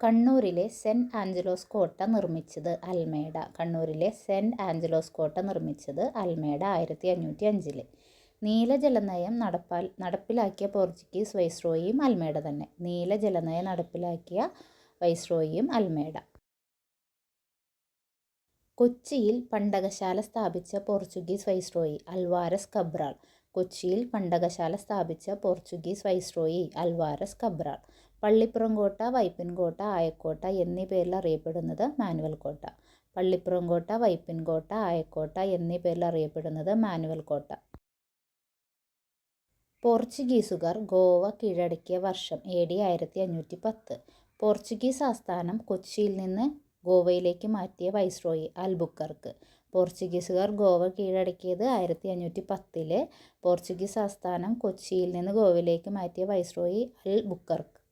കണ്ണൂരിലെ സെന്റ് ആഞ്ചലോസ് കോട്ട നിർമ്മിച്ചത് അൽമേഡ. കണ്ണൂരിലെ സെന്റ് ആഞ്ചലോസ് കോട്ട നിർമ്മിച്ചത് അൽമേഡ ആയിരത്തി അഞ്ഞൂറ്റി അഞ്ചിൽ നീലജലനയം നടപ്പാൽ നടപ്പിലാക്കിയ പോർച്ചുഗീസ് വൈസ്രോയിയും അൽമേഡ തന്നെ. നീലജലനയം നടപ്പിലാക്കിയ വൈസ്രോയിയും അൽമേഡ. കൊച്ചിയിൽ പണ്ടകശാല സ്ഥാപിച്ച പോർച്ചുഗീസ് വൈസ്രോയി അൽവാരസ് കബ്രാൾ. കൊച്ചിയിൽ പണ്ടകശാല സ്ഥാപിച്ച Portuguese viceroy Alvares Cabral. Pallippuram Vypinkotta Vypin Kotta Ayakotta എന്നീ പേരിൽ അറിയപ്പെടുന്നത് മാനുവൽ കോട്ട പള്ളിപ്പുറം വൈപ്പിൻകോട്ട വൈപ്പിൻ കോട്ട ആയക്കോട്ട എന്നീ പേരിൽ അറിയപ്പെടുന്നത് മാനുവൽ കോട്ട പോർച്ചുഗീസുകാർ ഗോവ കീഴടക്കിയ വർഷം എ ഡി ആയിരത്തി അഞ്ഞൂറ്റി പത്ത് പോർച്ചുഗീസ് ആസ്ഥാനം കൊച്ചിയിൽ നിന്ന് ഗോവയിലേക്ക് മാറ്റിയ വൈസ്രോയി അൽബുക്കർക്ക്. പോർച്ചുഗീസുകാർ ഗോവ കീഴടക്കിയത് ആയിരത്തി അഞ്ഞൂറ്റി പത്തിൽ പോർച്ചുഗീസ് ആസ്ഥാനം കൊച്ചിയിൽ നിന്ന് ഗോവയിലേക്ക് മാറ്റിയ വൈസ്രോയി അൽ ബുക്കർക്ക്